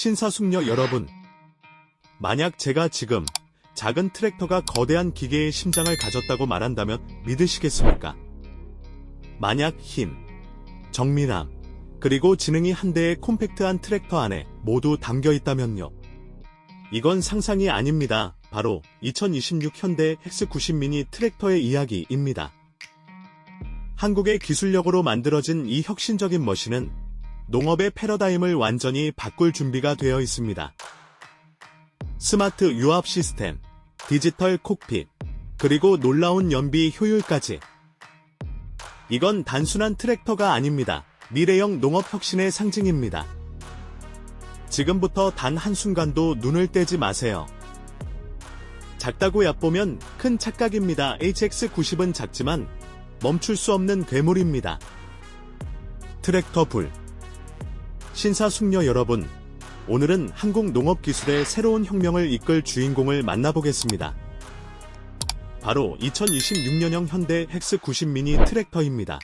신사숙녀 여러분. 만약 제가 지금 작은 트랙터가 거대한 기계의 심장을 가졌다고 말한다면 믿으시겠습니까? 만약 힘, 정밀함, 그리고 지능이 한 대의 콤팩트한 트랙터 안에 모두 담겨 있다면요. 이건 상상이 아닙니다. 바로 2026 현대 헥스 90 미니 트랙터의 이야기입니다. 한국의 기술력으로 만들어진 이 혁신적인 머신은 농업의 패러다임을 완전히 바꿀 준비가 되어 있습니다. 스마트 유압 시스템, 디지털 콕핏, 그리고 놀라운 연비 효율까지. 이건 단순한 트랙터가 아닙니다. 미래형 농업 혁신의 상징입니다. 지금부터 단 한순간도 눈을 떼지 마세요. 작다고 얕보면 큰 착각입니다. HX90은 작지만 멈출 수 없는 괴물입니다. 트랙터 불. 신사 숙녀 여러분, 오늘은 한국 농업 기술의 새로운 혁명을 이끌 주인공을 만나보겠습니다. 바로 2026년형 현대 헥스 90 미니 트랙터입니다.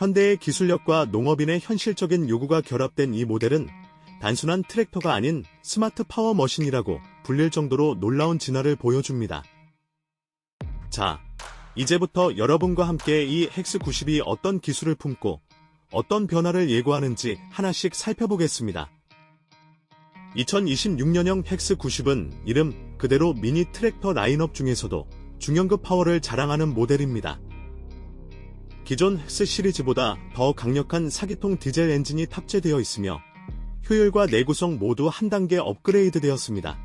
현대의 기술력과 농업인의 현실적인 요구가 결합된 이 모델은 단순한 트랙터가 아닌 스마트 파워 머신이라고 불릴 정도로 놀라운 진화를 보여줍니다. 자, 이제부터 여러분과 함께 이 헥스 90이 어떤 기술을 품고 어떤 변화를 예고하는지 하나씩 살펴보겠습니다. 2026년형 헥스 90은 이름 그대로 미니 트랙터 라인업 중에서도 중형급 파워를 자랑하는 모델입니다. 기존 헥스 시리즈보다 더 강력한 4기통 디젤 엔진이 탑재되어 있으며 효율과 내구성 모두 한 단계 업그레이드 되었습니다.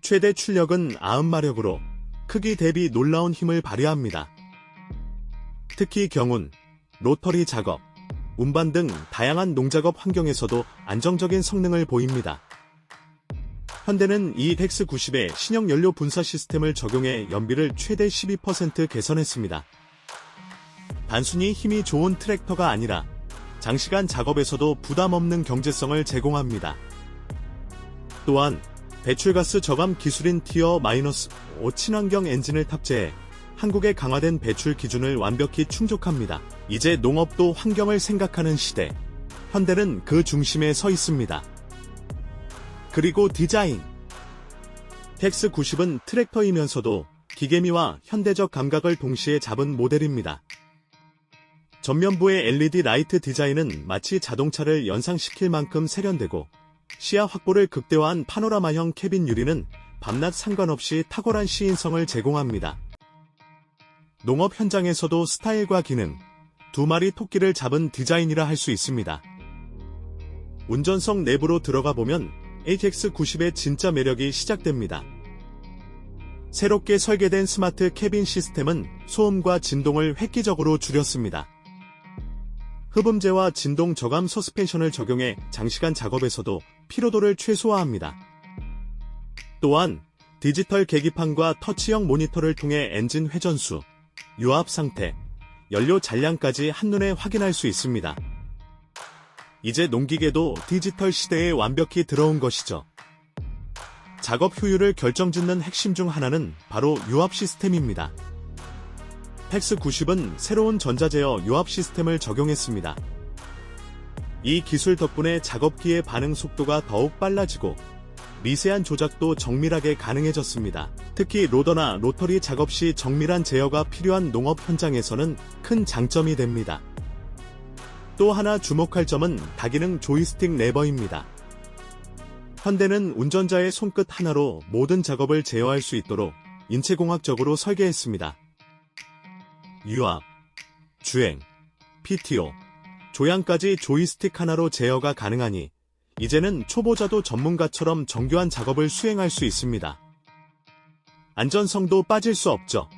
최대 출력은 90마력으로 크기 대비 놀라운 힘을 발휘합니다. 특히 경운, 로터리 작업, 운반 등 다양한 농작업 환경에서도 안정적인 성능을 보입니다. 현대는 이 덱스 90에 신형 연료 분사 시스템을 적용해 연비를 최대 12% 개선했습니다. 단순히 힘이 좋은 트랙터가 아니라 장시간 작업에서도 부담 없는 경제성을 제공합니다. 또한 배출가스 저감 기술인 티어 마이너스 5 친환경 엔진을 탑재해 한국의 강화된 배출 기준을 완벽히 충족합니다. 이제 농업도 환경을 생각하는 시대. 현대는 그 중심에 서 있습니다. 그리고 디자인. 텍스 90은 트랙터이면서도 기계미와 현대적 감각을 동시에 잡은 모델입니다. 전면부의 LED 라이트 디자인은 마치 자동차를 연상시킬 만큼 세련되고 시야 확보를 극대화한 파노라마형 캐빈 유리는 밤낮 상관없이 탁월한 시인성을 제공합니다. 농업 현장에서도 스타일과 기능, 두 마리 토끼를 잡은 디자인이라 할 수 있습니다. 운전석 내부로 들어가 보면 ATX90의 진짜 매력이 시작됩니다. 새롭게 설계된 스마트 캐빈 시스템은 소음과 진동을 획기적으로 줄였습니다. 흡음재와 진동 저감 서스펜션을 적용해 장시간 작업에서도 피로도를 최소화합니다. 또한 디지털 계기판과 터치형 모니터를 통해 엔진 회전수, 유압 상태, 연료 잔량까지 한눈에 확인할 수 있습니다. 이제 농기계도 디지털 시대에 완벽히 들어온 것이죠. 작업 효율을 결정짓는 핵심 중 하나는 바로 유압 시스템입니다. 팩스 90은 새로운 전자제어 유압 시스템을 적용했습니다. 이 기술 덕분에 작업기의 반응 속도가 더욱 빨라지고 미세한 조작도 정밀하게 가능해졌습니다. 특히 로더나 로터리 작업 시 정밀한 제어가 필요한 농업 현장에서는 큰 장점이 됩니다. 또 하나 주목할 점은 다기능 조이스틱 레버입니다. 현대는 운전자의 손끝 하나로 모든 작업을 제어할 수 있도록 인체공학적으로 설계했습니다. 유압, 주행, PTO, 조향까지 조이스틱 하나로 제어가 가능하니 이제는 초보자도 전문가처럼 정교한 작업을 수행할 수 있습니다. 안전성도 빠질 수 없죠.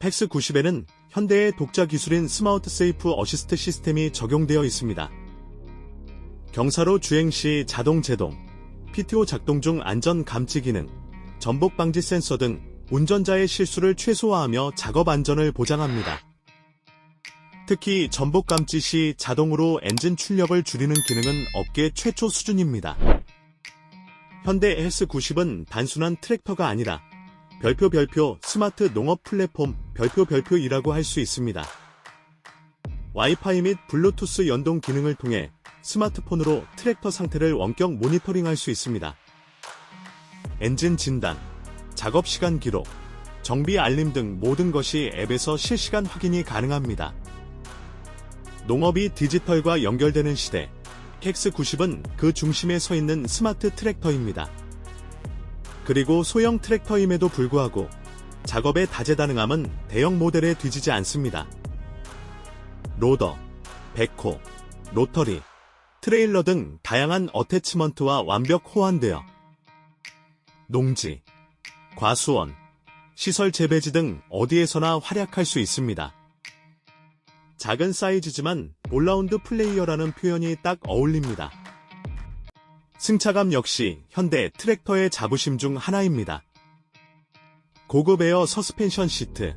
팩스 90에는 현대의 독자 기술인 스마트 세이프 어시스트 시스템이 적용되어 있습니다. 경사로 주행 시 자동 제동, PTO 작동 중 안전 감지 기능, 전복 방지 센서 등 운전자의 실수를 최소화하며 작업 안전을 보장합니다. 특히 전복 감지 시 자동으로 엔진 출력을 줄이는 기능은 업계 최초 수준입니다. 현대 S90은 단순한 트랙터가 아니라 별표 별표 스마트 농업 플랫폼 별표 별표이라고 할 수 있습니다. 와이파이 및 블루투스 연동 기능을 통해 스마트폰으로 트랙터 상태를 원격 모니터링할 수 있습니다. 엔진 진단, 작업 시간 기록, 정비 알림 등 모든 것이 앱에서 실시간 확인이 가능합니다. 농업이 디지털과 연결되는 시대, 헥스90은 그 중심에 서 있는 스마트 트랙터입니다. 그리고 소형 트랙터임에도 불구하고 작업의 다재다능함은 대형 모델에 뒤지지 않습니다. 로더, 백호, 로터리, 트레일러 등 다양한 어태치먼트와 완벽 호환되어 농지, 과수원, 시설 재배지 등 어디에서나 활약할 수 있습니다. 작은 사이즈지만 올라운드 플레이어라는 표현이 딱 어울립니다. 승차감 역시 현대 트랙터의 자부심 중 하나입니다. 고급 에어 서스펜션 시트,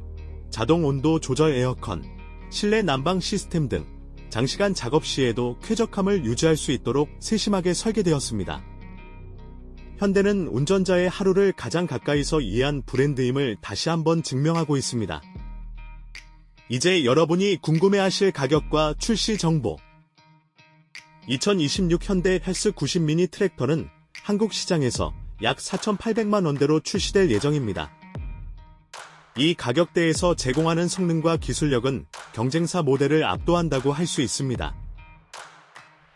자동 온도 조절 에어컨, 실내 난방 시스템 등 장시간 작업 시에도 쾌적함을 유지할 수 있도록 세심하게 설계되었습니다. 현대는 운전자의 하루를 가장 가까이서 이해한 브랜드임을 다시 한번 증명하고 있습니다. 이제 여러분이 궁금해하실 가격과 출시 정보. 2026 현대 헬스 90 미니 트랙터는 한국 시장에서 약 4,800만 원대로 출시될 예정입니다. 이 가격대에서 제공하는 성능과 기술력은 경쟁사 모델을 압도한다고 할 수 있습니다.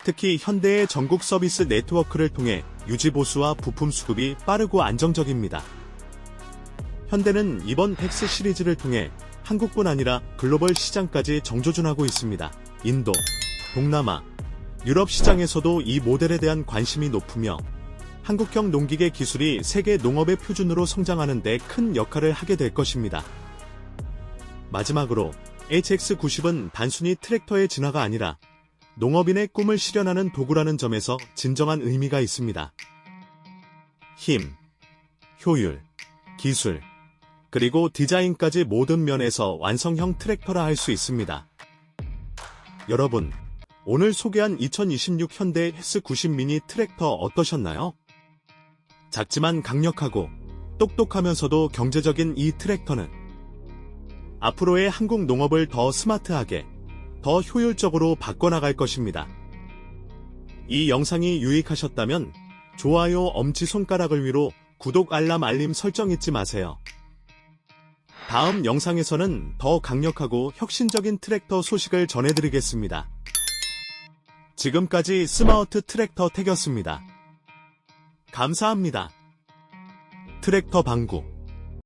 특히 현대의 전국 서비스 네트워크를 통해 유지 보수와 부품 수급이 빠르고 안정적입니다. 현대는 이번 텍스 시리즈를 통해 한국뿐 아니라 글로벌 시장까지 정조준하고 있습니다. 인도, 동남아, 유럽 시장에서도 이 모델에 대한 관심이 높으며 한국형 농기계 기술이 세계 농업의 표준으로 성장하는 데 큰 역할을 하게 될 것입니다. 마지막으로 HX90은 단순히 트랙터의 진화가 아니라 농업인의 꿈을 실현하는 도구라는 점에서 진정한 의미가 있습니다. 힘, 효율, 기술, 그리고 디자인까지 모든 면에서 완성형 트랙터라 할 수 있습니다. 여러분, 오늘 소개한 2026 현대 헬스 90 미니 트랙터 어떠셨나요? 작지만 강력하고 똑똑하면서도 경제적인 이 트랙터는 앞으로의 한국 농업을 더 스마트하게, 더 효율적으로 바꿔나갈 것입니다. 이 영상이 유익하셨다면 좋아요 엄지손가락을 위로 구독 알람 알림 설정 잊지 마세요. 다음 영상에서는 더 강력하고 혁신적인 트랙터 소식을 전해드리겠습니다. 지금까지 스마트 트랙터 택이었습니다. 감사합니다. 트랙터 방구